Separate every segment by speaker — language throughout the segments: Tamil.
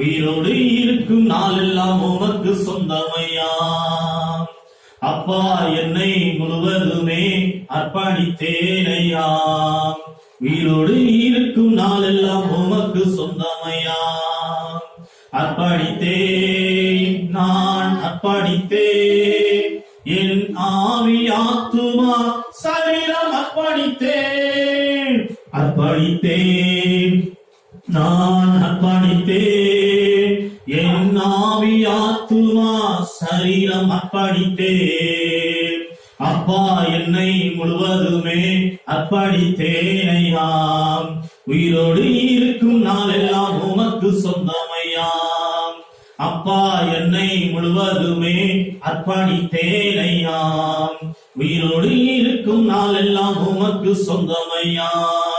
Speaker 1: உயிரோடு இருக்கும் நாளெல்லாம் உமக்கு சொந்தமையா? அப்பா என்னை முழுவதுமே அர்ப்பணித்தேனையா உயிரோடு இருக்கும் நாளெல்லாம் உமக்கு சொந்தமையா? அர்ப்பணித்தேன் நான் அர்ப்பணித்தேன். என் ஆவி ஆத்துமா சரீரம் அர்ப்பணித்தேன். அர்ப்பணித்தேன். நான் அர்ப்பணித்தேன். என் ஆவி ஆத்துமா சரீரம் அர்ப்பணித்தேன். அப்பா என்னை முழுவதுமே அர்ப்பணித்தேனையாம் உயிரோடு இருக்கும் நாளெல்லாம் உமக்கு சொந்தமையாம் அப்பா என்னை முழுவதுமே அர்ப்பணித்தேனையாம் உயிரோடு இருக்கும் நாளெல்லாம் உமக்கு சொந்தமையாம்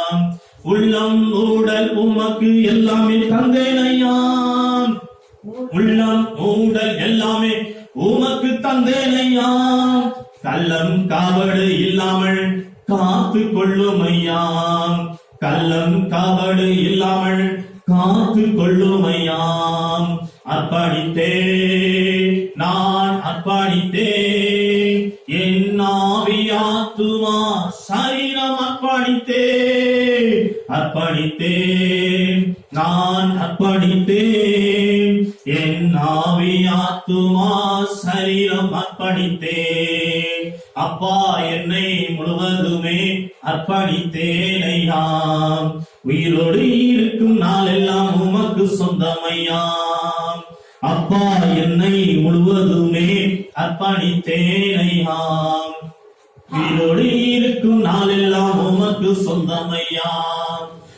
Speaker 1: உள்ளம் ஊடல் உமக்கு எல்லாமே தந்தேன் ஐயா உள்ளம் ஊடல் எல்லாமே உமக்கு தந்தேன் ஐயா கள்ளம் காவடு இல்லாமல் காத்து கொள்ளும் ஐயா கள்ளம் காவடு இல்லாமல் காத்து கொள்ளும் ஐயா அர்ப்பணித்தே நான் அர்ப்பணித்தே என் ஆவியாத்துமா அர்ப்பணித்தேன். நான் அர்ப்பணித்தேன். என் ஆவியாத்துமா சரீரம் அர்ப்பணித்தேன். அப்பா என்னை முழுவதுமே அர்ப்பணித்தேனையா உயிரோடு இருக்கும் நாளெல்லாம் உமக்கு சொந்தமையா அப்பா என்னை முழுவதுமே அர்ப்பணித்தேனையாம் உயிரோடு இருக்கும் நாளெல்லாம் உமக்கு சொந்தமையா?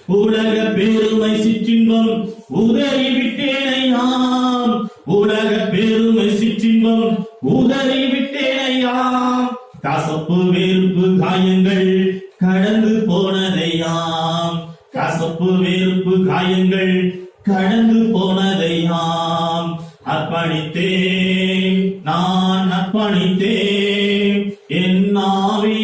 Speaker 1: உலக பெருமை சிற்றின்பம் உதறி விட்டேனையாம் உலக பெருமை சிற்றின்பம் உதறி விட்டேனையாம் கசப்பு வெறுப்பு காயங்கள் கடந்து போனதையாம். கசப்பு வெறுப்பு காயங்கள் கடந்து போனதையாம். அர்ப்பணித்தேன் நான் அர்ப்பணித்தேன்.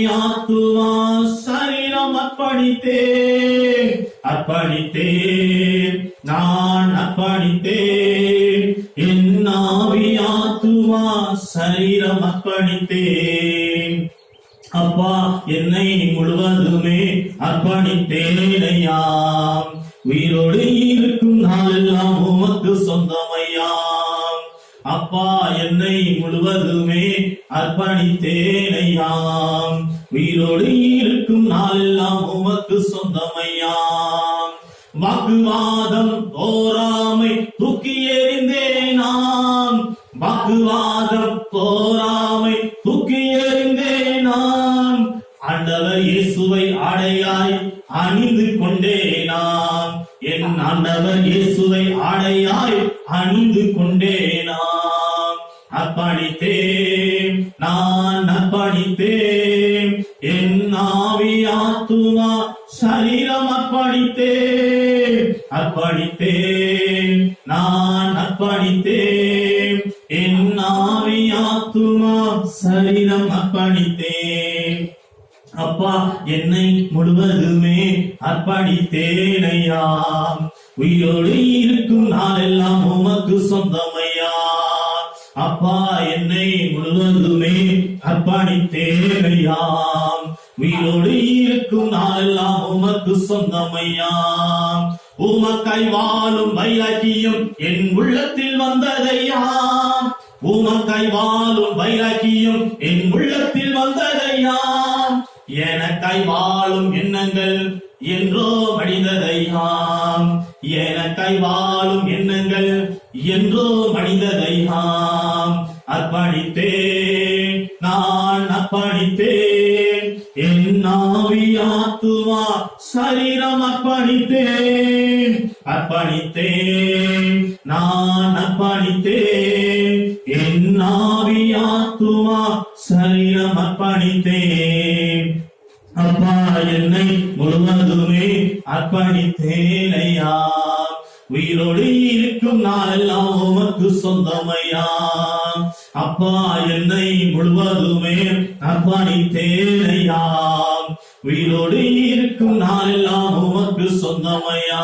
Speaker 1: ஆத்துமா சரீரம் அர்ப்பணித்தேன். அர்ப்பணித்தேன். நான் அர்ப்பணித்தேன். என் ஆவி ஆத்துமா சரீரம் அர்ப்பணித்தேன். அப்பா என்னை முழுவதுமே அர்ப்பணித்தேனையாம் உயிரோடு இருக்கும் நாளெல்லாம் உமக்கு சொந்தமையா? அப்பா என்னை முழுவதுமே அர்ப்பணித்தேனையாம். உயிரோடு இருக்கும் நாளெல்லாம் உமக்கு சொந்தமையாம். வாக்குவாதம் போராமை தூக்கி எறிந்தேனாம். வாக்குவாதம் போராமை தூக்கி எறிந்தேனாம். ஆண்டவர் இயேசுவை ஆடையாய் அணிந்து கொண்டேனாம். என் ஆண்டவர் இயேசுவை ஆடையாய் அணிந்து கொண்டேனாம். அப்பணித்தேன் நான் அர்ப்பணித்தேன். என் ஆவி ஆத்துமா சரீரம் அர்ப்பணித்தேன். அர்ப்பணித்தேன். நான் அர்ப்பணித்தேன். என் ஆவி ஆத்துமா சரீரம் அர்ப்பணித்தேன். அப்பா என்னை முழுவதுமே அர்ப்பணித்தேனையா உயிரோடு இருக்கும் நாளெல்லாம் உமக்கு சொந்தமையா அப்பா என்னை முழுவதுமே அர்ப்பணித்தேனையாம் உயிரோடு இருக்கும் நாளெல்லாம் உமக்கு சொந்தமையாம். உமக்காய் வாழும் வைராக்கியம் என் உள்ளத்தில் வந்ததையாம். உமக்காய் வாழும் வைராக்கியம் என் உள்ளத்தில் வந்ததையாம். எனக்காய் வாழும் எண்ணங்கள் என்றோ மடிந்ததையாம். எனக்காய் வாழும் எண்ணங்கள் என்றோ மனிததையாம் அர்ப்பணித்தேன் நான் அர்ப்பணித்தேன். என் ஆவி ஆத்துமா சரீரம் அர்ப்பணித்தேன். அர்ப்பணித்தேன் நான் அர்ப்பணித்தேன். என் ஆவி ஆத்துமா சரீரம் அர்ப்பணித்தேன். அப்பா என்னை முழுவதுமே அர்ப்பணித்தேனையா? உயிரோடு இருக்கும் நாளெல்லாம் உமக்கு சொந்தமையா? அப்பா என்னை முழுவதுமே அர்ப்பணித்தேனையா? உயிரோடு இருக்கும் நாளெல்லாம் உமக்கு சொந்தமையா?